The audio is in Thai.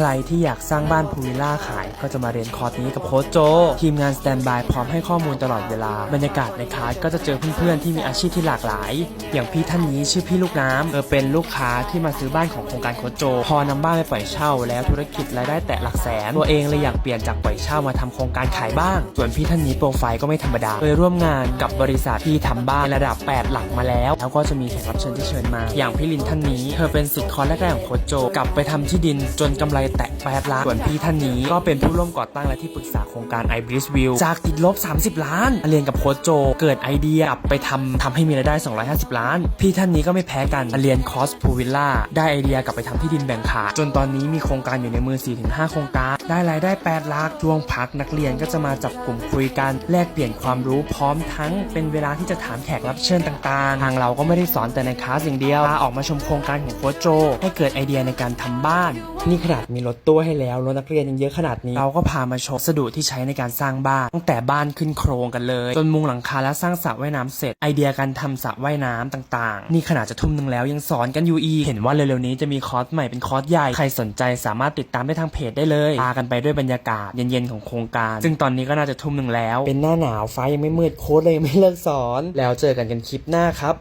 ใครที่อยากสร้างบ้านพูลวิลล่าขายก็จะมาเรียนคอร์สนี้กับโค้ชโจ ทีมงานสแตนบายพร้อมให้ข้อมูลตลอดเวลา บรรยากาศในคลาสก็จะเจอเพื่อนๆที่มีอาชีพที่หลากหลาย อย่างพี่ท่านนี้ชื่อพี่ลูกน้ำเออเป็นลูกค้าที่มาซื้อบ้านของโครงการโค้ชโจ พอนำบ้านไปปล่อยเช่า แล้วธุรกิจรายได้แตะหลักแสนตัวเองเลยอยากเปลี่ยนจากปล่อยเช่ามาทำโครงการขายบ้าง ส่วนพี่ท่านนี้โปรไฟล์ก็ไม่ธรรมดาเคยร่วมงานกับบริษัทที่ทำบ้านระดับ 8 หลักมาแล้ว แล้วก็จะมีแขกรับเชิญที่เชิญมา อย่างพี่ลินท่านนี้ เธอเป็นสิทธิ์คอร์สแรกๆของโค้ชโจ กลับไปทำที่ดินจนกำไรแตะ8ล้านส่วนพี่ท่านนี้ก็เป็นผู้ร่วมก่อตั้งและที่ปรึกษาโครงการ i b r i s v i e w จากติดลบ 30 ล้านมาเรียนกับโค้ชโจ เกิดไอเดียกลับไปทำทำให้มีรายได้ 250 ล้าน พี่ท่านนี้ก็ไม่แพ้กันมาเรียนคอร์สพูวิลล่าได้ไอเดียกลับไปทำที่ดินแบ่งขายจนตอนนี้มีโครงการอยู่ในมือ 4-5 โครงการ ได้รายได้ 8ลักช่วงพักนักเรียนก็จะมาจับกลุ่มคุยกันแลกเปลี่ยนความรู้พร้อมทั้งเป็นเวลาที่จะถามแขกรับเชิญต่างๆ ทางเราก็ไม่ได้สอนแต่ในคลาสอย่างเดียวพาออกมาชมโครงการของโค้ชโจ ให้เกิดไอเดียในการทำบ้าน นี่ขนาดมีรถตู้ให้แล้วรถนักเรียนยังเยอะขนาดนี้ เราก็พามาชมวัสดุที่ใช้ในการสร้างบ้านตั้งแต่บ้านขึ้นโครงกันเลย จนมุงหลังคาและสร้างสระว่ายน้ำเสร็จไอเดียการทำสระว่ายน้ำต่างๆ นี่ขนาดจะทุ่มหนึ่งแล้วยังสอนกันอยู่อีเห็นว่าเร็วๆนี้จะมีคอร์สใหม่เป็นคอร์สใหญ่ใครสนใจสามารถติดตามได้ทางเพจได้เลยพากันไปด้วยบรรยากาศเย็นๆของโครงการ ซึ่งตอนนี้ก็น่าจะทุ่มหนึ่งแล้ว เป็นหน้าหนาวฟ้ายังไม่มืดโค้ดเลยไม่เลิกสอน แล้วเจอกันกันคลิปหน้าครับ